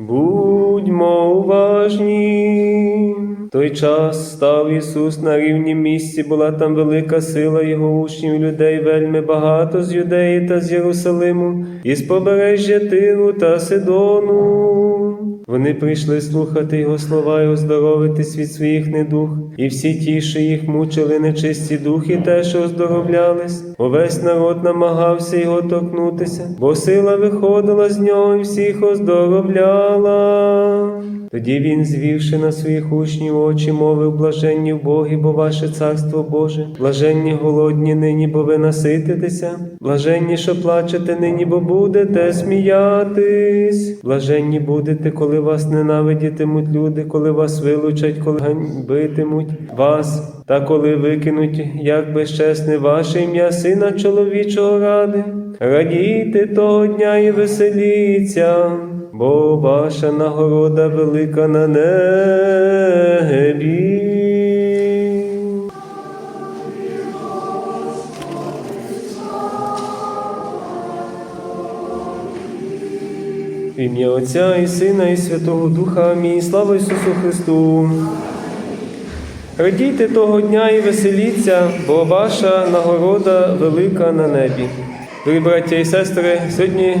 Будьмо уважні. Той час став Ісус на рівнім місці, була там велика сила його учнів, людей вельми багато з Юдеї та з Єрусалиму, і з побережжя Тиру та Сидону. Вони прийшли слухати його слова і оздоровитись від своїх недух, і всі ті, що їх мучили нечисті духи, теж оздоровлялись. Увесь народ намагався його торкнутися, бо сила виходила з нього і всіх оздоровляла. Тоді він, звівши на своїх учнів очі, мовив блаженні в Богі, бо ваше царство Боже, блаженні голодні нині, бо ви насититеся, блаженні, що плачете нині, бо будете сміятись, блаженні будете, коли вас ненавидітимуть люди, коли вас вилучать, коли ганьбитимуть вас, та коли викинуть, як безчесне ваше ім'я, сина чоловічого ради. Радійте того дня і веселіться, бо ваша нагорода велика на небі. В ім'я Отця і Сина, і Святого Духа. Амінь. Слава Ісусу Христу. Радійте того дня і веселіться, бо ваша нагорода велика на небі. Дорогі браття і сестри, сьогодні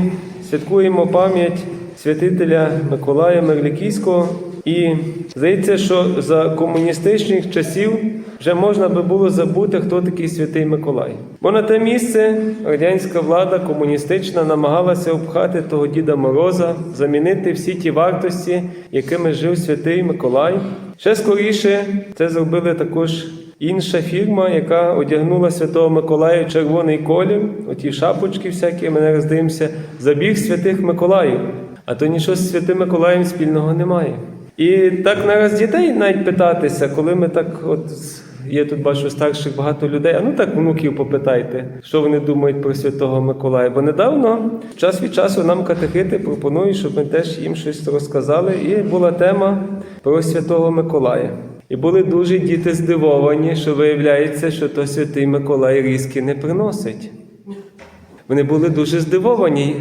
святкуємо пам'ять святителя Миколая Мерлікійського. І здається, що за комуністичних часів вже можна би було забути, хто такий святий Миколай. Бо на те місце радянська влада комуністична намагалася обхати того Діда Мороза, замінити всі ті вартості, якими жив святий Миколай. Ще скоріше це зробили також інша фірма, яка одягнула святого Миколая червоний колір, оті шапочки всякі, ми не роздивимося, забіг святих Миколаїв. А то нічого з святим Миколаєм спільного немає. І так нараз дітей навіть питатися, коли ми так, от є тут бачу старших багато людей, а ну так внуків попитайте, що вони думають про святого Миколая. Бо недавно, час від часу, нам катехити пропонують, щоб ми теж їм щось розказали. І була тема про святого Миколая. І були дуже діти здивовані, що виявляється, що то святий Миколай різки не приносить. Вони були дуже здивовані.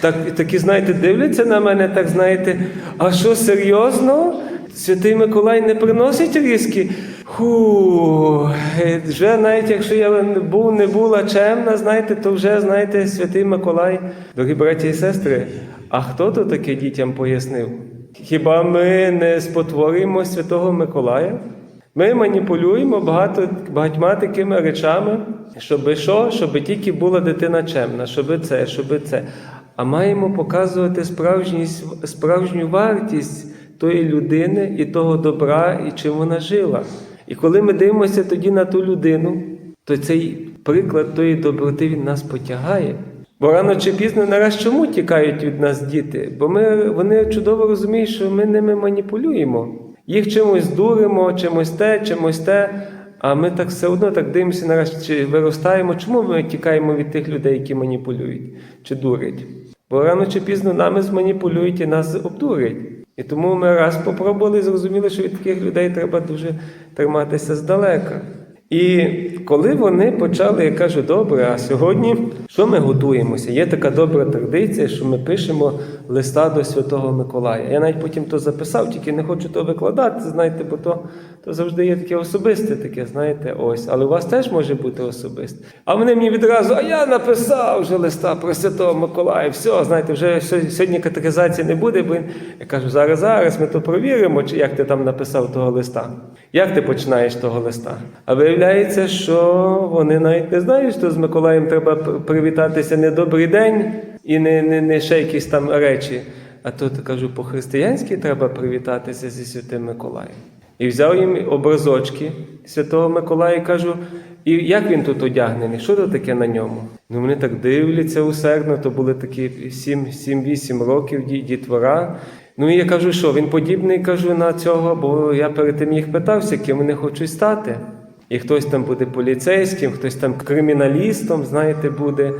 Так, такі, знаєте, дивляться на мене, так знаєте, а що серйозно? Святий Миколай не приносить різки? Ху, е, вже навіть якщо я був, не була чемна, знаєте, то вже, знаєте, святий Миколай. Дорогі браті і сестри, а хто то таке дітям пояснив? Хіба ми не спотворюємо святого Миколая? Ми маніпулюємо багато, багатьма такими речами, щоб що? Щоб тільки була дитина чемна, щоб це, щоб це. А маємо показувати справжність, справжню вартість тої людини і того добра, і чим вона жила. І коли ми дивимося тоді на ту людину, то цей приклад тої доброти він нас потягає. Бо рано чи пізно нараз чому тікають від нас діти? Бо ми, вони чудово розуміють, що ми ними маніпулюємо. Їх чимось дуримо, чимось те, чимось те. А ми так все одно так дивимося нараз, чи виростаємо. Чому ми тікаємо від тих людей, які маніпулюють чи дурять? Бо рано чи пізно нами зманіпулюють і нас обдурять. І тому ми раз попробували і зрозуміли, що від таких людей треба дуже триматися здалека. І коли вони почали, я кажу, добре, а сьогодні що ми готуємося? Є така добра традиція, що ми пишемо листа до Святого Миколая. Я навіть потім то записав, тільки не хочу то викладати, знаєте, бо то, то завжди є таке особисте, таке, знаєте, ось. Але у вас теж може бути особисте. А вони мені відразу, а я написав вже листа про Святого Миколая. Все, знаєте, вже сьогодні катехизації не буде, бо я кажу, зараз, зараз ми то провіримо, чи як ти там написав того листа. Як ти починаєш того листа? А виявляється, що вони навіть не знають, що з Миколаєм треба привітатися не добрий день і не, не, не ще якісь там речі. А тут кажу, по-християнськи треба привітатися зі Святим Миколаєм. І взяв їм образочки Святого Миколая і кажу, і як він тут одягнений? Що то таке на ньому? Ну вони так дивляться усердно, то були такі 7-8 років дітвора. Ну і я кажу, що він подібний кажу на цього, бо я перед тим їх питався, ким вони хочуть стати. І хтось там буде поліцейським, хтось там криміналістом, знаєте, буде.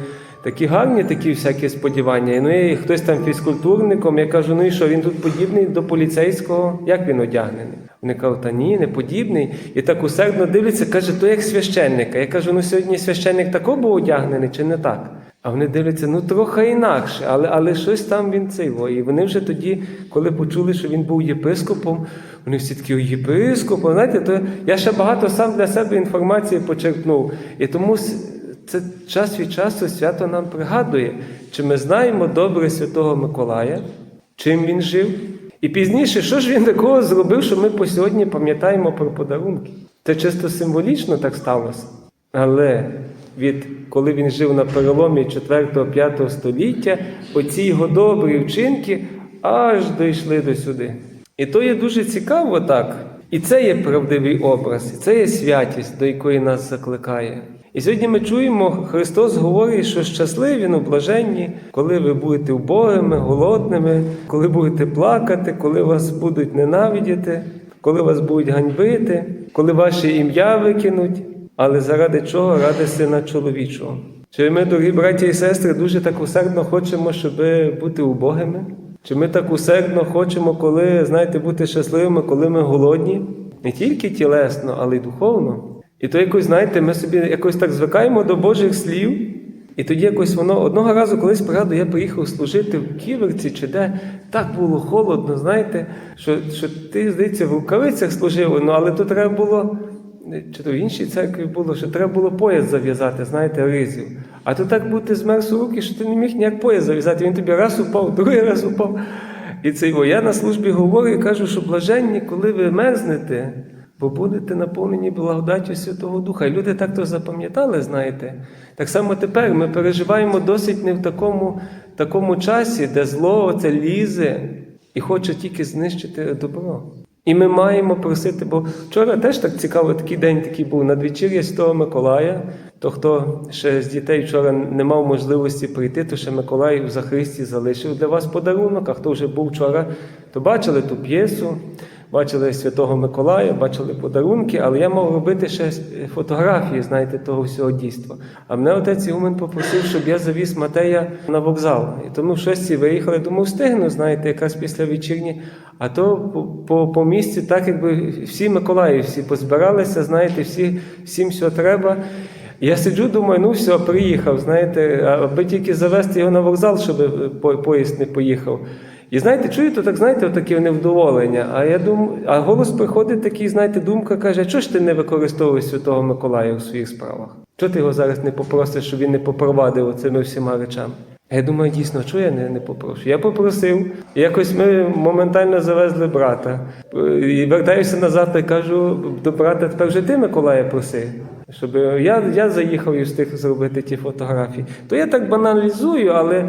Такі гарні такі всякі сподівання. Ну і хтось там фізкультурником. Я кажу, ну і що, він тут подібний до поліцейського? Як він одягнений? Вони кажуть, та ні, не подібний. І так усердно дивляться, каже, то як священника. Я кажу, ну сьогодні священник тако був одягнений чи не так? А вони дивляться, ну трохи інакше, але, але щось там він цей. І вони вже тоді, коли почули, що він був єпископом, вони всі такі «О, єпископом. Знаєте, то я ще багато сам для себе інформації почерпнув. І тому це час від часу свято нам пригадує, чи ми знаємо добре Святого Миколая, чим він жив. І пізніше, що ж він такого зробив, що ми по сьогодні пам'ятаємо про подарунки? Це чисто символічно так сталося. Але від коли він жив на переломі 4-5 століття, оці його добрі вчинки аж дійшли до сюди. І то є дуже цікаво так. І це є правдивий образ, і це є святість, до якої нас закликає. І сьогодні ми чуємо, Христос говорить, що щасливі, ну блаженні, коли ви будете убогими, голодними, коли будете плакати, коли вас будуть ненавидіти, коли вас будуть ганьбити, коли ваше ім'я викинуть. Але заради чого? Ради сина чоловічого. Чи ми, дорогі браті і сестри, дуже так усердно хочемо, щоб бути убогими? Чи ми так усердно хочемо, коли, знаєте, бути щасливими, коли ми голодні? Не тільки тілесно, але й духовно. І то якось, знаєте, ми собі якось так звикаємо до Божих слів, і тоді якось воно одного разу колись пригадую, я приїхав служити в Ківерці чи де так було холодно, знаєте, що, що ти, здається, в рукавицях служив, ну але то треба було. Чи то в іншій церкві було, що треба було пояс зав'язати, знаєте, ризів. А то так бути змерз у руки, що ти не міг ніяк пояс зав'язати. Він тобі раз упав, другий раз упав. І це його. Я на службі говорю і кажу, що блаженні, коли ви мерзнете, бо будете наповнені благодаттю Святого Духа. І люди так то запам'ятали, знаєте. Так само тепер ми переживаємо досить не в такому, такому часі, де зло це лізе і хоче тільки знищити добро. І ми маємо просити, бо вчора теж так цікаво, такий день такий був надвечір'я Святого Миколая. То хто ще з дітей вчора не мав можливості прийти, то ще Миколай в Захристі залишив для вас подарунок. А хто вже був вчора, то бачили ту п'єсу, бачили Святого Миколая, бачили подарунки, але я мав робити ще фотографії, знаєте, того всього дійства. А мене отець Ігумен попросив, щоб я завіз Матея на вокзал. І тому в шості виїхали, думав, встигну, знаєте, якраз після вечірні. А то по, по, місці, так якби всі Миколаївці позбиралися, знаєте, всі, всім все треба. Я сиджу, думаю, ну все, приїхав, знаєте, аби тільки завести його на вокзал, щоб поїзд не поїхав. І знаєте, чую, то так, знаєте, таке невдоволення. А я думаю, а голос приходить такий, знаєте, думка каже: чого ж ти не використовуєш Святого Миколая у своїх справах? Чого ти його зараз не попросиш, щоб він не попровадив цими всіма речами? Я думаю, дійсно, чого я не, не попрошу? Я попросив, якось ми моментально завезли брата. І вертаюся назад і кажу до брата, тепер вже ти Миколая проси. Щоб я, я заїхав і встиг зробити ті фотографії. То я так баналізую, але е,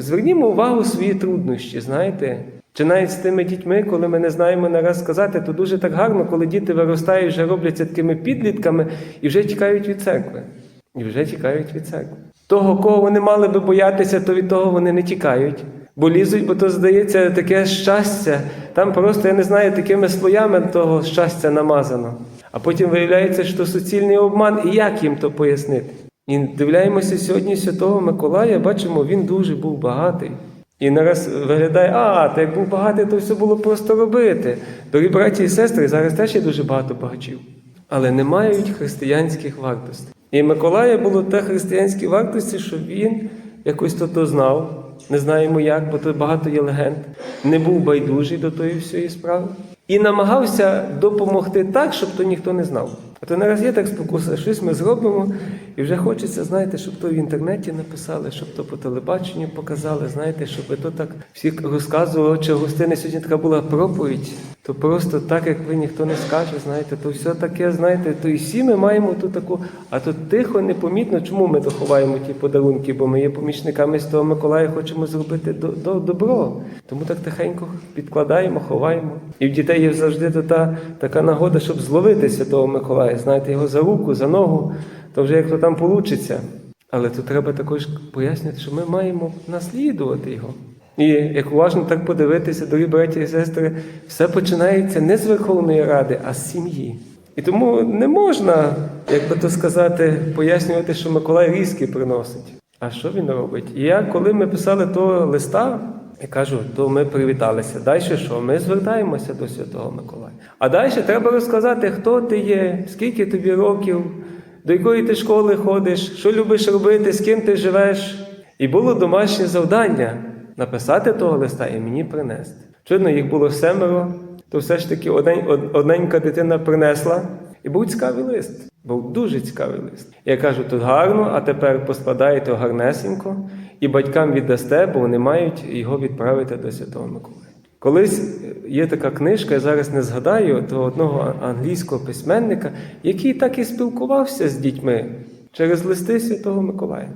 звернімо увагу свої труднощі, знаєте. Чи навіть з тими дітьми, коли ми не знаємо нараз сказати, то дуже так гарно, коли діти виростають, вже робляться такими підлітками і вже тікають від церкви. І вже тікають від церкви. Того, кого вони мали би боятися, то від того вони не тікають. Бо лізуть, бо то здається таке щастя. Там просто, я не знаю, такими слоями того щастя намазано. А потім виявляється, що суцільний обман, і як їм то пояснити? І дивляємося сьогодні Святого Миколая, бачимо, він дуже був багатий. І нараз виглядає, а, та як був багатий, то все було просто робити. Дорогі браті і сестри, зараз теж є дуже багато багачів, але не мають християнських вартостей. І Миколая було те християнські вартості, що він якось то, знав, не знаємо як, бо тут багато є легенд, не був байдужий до тої всієї справи. І намагався допомогти так, щоб то ніхто не знав. А то наразі так спокуса, щось ми зробимо, і вже хочеться, знаєте, щоб то в інтернеті написали, щоб то по телебаченню показали, знаєте, щоб то так всі розказували, чи гостини сьогодні така була проповідь, то просто так, як ви ніхто не скаже, знаєте, то все таке, знаєте, то і всі ми маємо ту таку, а то тихо, непомітно, чому ми доховаємо ті подарунки, бо ми є помічниками з того Миколая, хочемо зробити до, до, добро. Тому так тихенько підкладаємо, ховаємо. І в дітей є завжди та, така нагода, щоб зловити Святого Миколая, знаєте, його за руку, за ногу, то вже як то там получиться. Але тут треба також пояснити, що ми маємо наслідувати його. І як уважно так подивитися, дорогі браті і сестри, все починається не з Верховної Ради, а з сім'ї. І тому не можна, як би то сказати, пояснювати, що Миколай різки приносить. А що він робить? І я, коли ми писали того листа, я кажу, то ми привіталися. Далі що? Ми звертаємося до Святого Миколая. А далі треба розказати, хто ти є, скільки тобі років, до якої ти школи ходиш, що любиш робити, з ким ти живеш. І було домашнє завдання написати того листа і мені принести. Чудно, їх було семеро, то все ж таки однень- одненька дитина принесла. І був цікавий лист. Був дуже цікавий лист. Я кажу, тут гарно, а тепер поскладаєте гарнесенько і батькам віддасте, бо вони мають його відправити до Святого Миколая. Колись є така книжка, я зараз не згадаю, до одного англійського письменника, який так і спілкувався з дітьми через листи Святого Миколая.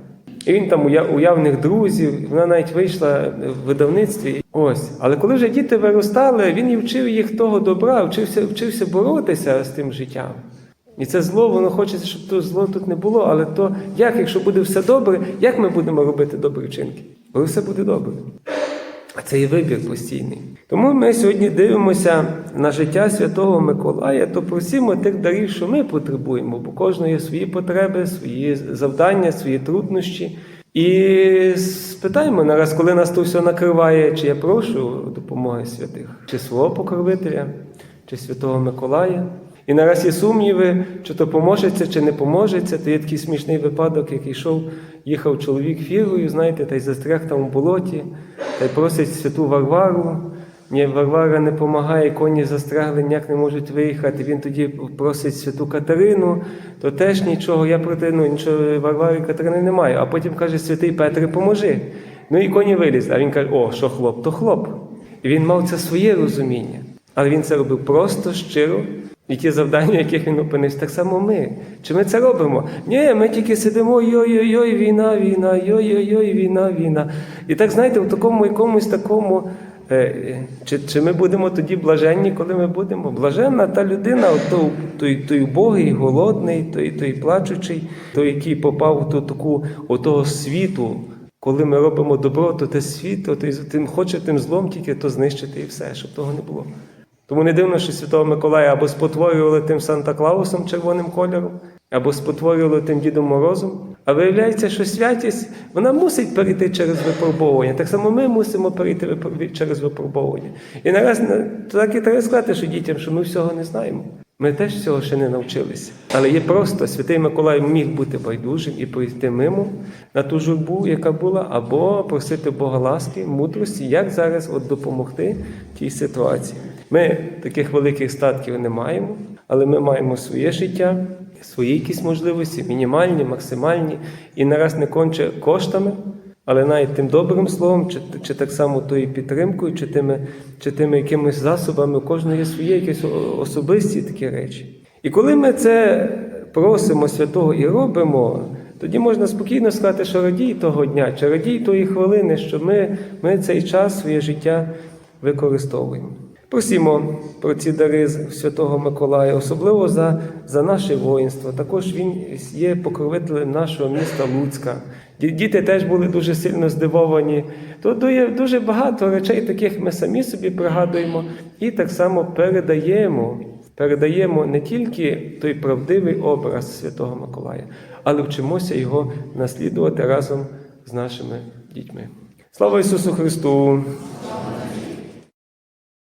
І він там уя- уявних друзів, вона навіть вийшла в видавництві. Ось. Але коли вже діти виростали, він і вчив їх того добра, вчився, вчився боротися з тим життям. І це зло, воно хочеться, щоб то зло тут не було. Але то як, якщо буде все добре, як ми будемо робити добрі вчинки? Коли все буде добре. Це і вибір постійний. Тому ми сьогодні дивимося на життя Святого Миколая, то просимо тих дарів, що ми потребуємо, бо кожного є свої потреби, свої завдання, свої труднощі. І спитаємо нараз, коли нас то все накриває, чи я прошу допомоги святих, чи свого покровителя, чи Святого Миколая. І нараз є сумніви, чи то поможеться, чи не поможеться. То є такий смішний випадок, як йшов, їхав чоловік фірою, знаєте, та й застряг там у болоті, та й просить святу Варвару. Ні, Варвара не допомагає, коні застрягли, ніяк не можуть виїхати. Він тоді просить святу Катерину, то теж нічого, я проти ну, нічого Варвари Катерини не маю. А потім каже, святий Петре, поможи. Ну і коні виліз. А він каже, о, що хлоп, то хлоп. І він мав це своє розуміння. Але він це робив просто щиро. І ті завдання, яких він опинився, так само ми. Чи ми це робимо? Ні, ми тільки сидимо, йой-йой-йой, війна, війна, йой-йой-йой, війна, війна. І так, знаєте, в такому якомусь такому. е, Чи, чи ми будемо тоді блаженні, коли ми будемо? Блаженна та людина, от той, той, убогий, голодний, той, той плачучий, той, який попав в ту таку отого світу, коли ми робимо добро, то те світло, то тим хоче тим злом тільки то знищити і все, щоб того не було. Тому не дивно, що Святого Миколая або спотворювали тим Санта Клаусом червоним кольором, або спотворювали тим Дідом Морозом. А виявляється, що святість вона мусить перейти через випробовування. Так само ми мусимо перейти через випробовування. І нараз так і треба сказати, що дітям, що ми всього не знаємо. Ми теж всього ще не навчилися. Але є просто святий Миколай міг бути байдужим і пройти мимо на ту журбу, яка була, або просити Бога ласки, мудрості, як зараз от допомогти тій ситуації. Ми таких великих статків не маємо, але ми маємо своє життя, свої якісь можливості, мінімальні, максимальні, і нараз не конче коштами, але навіть тим добрим словом, чи, чи так само тою підтримкою, чи тими, чи тими якимись засобами, у кожного є свої якісь особисті такі речі. І коли ми це просимо святого і робимо, тоді можна спокійно сказати, що радій того дня, чи радій тої хвилини, що ми, ми цей час, своє життя використовуємо. Просімо про ці дари Святого Миколая, особливо за, за наше воїнство. Також він є покровителем нашого міста Луцька. Діти теж були дуже сильно здивовані. Тут є дуже багато речей, таких ми самі собі пригадуємо, і так само передаємо. Передаємо не тільки той правдивий образ Святого Миколая, але вчимося його наслідувати разом з нашими дітьми. Слава Ісусу Христу!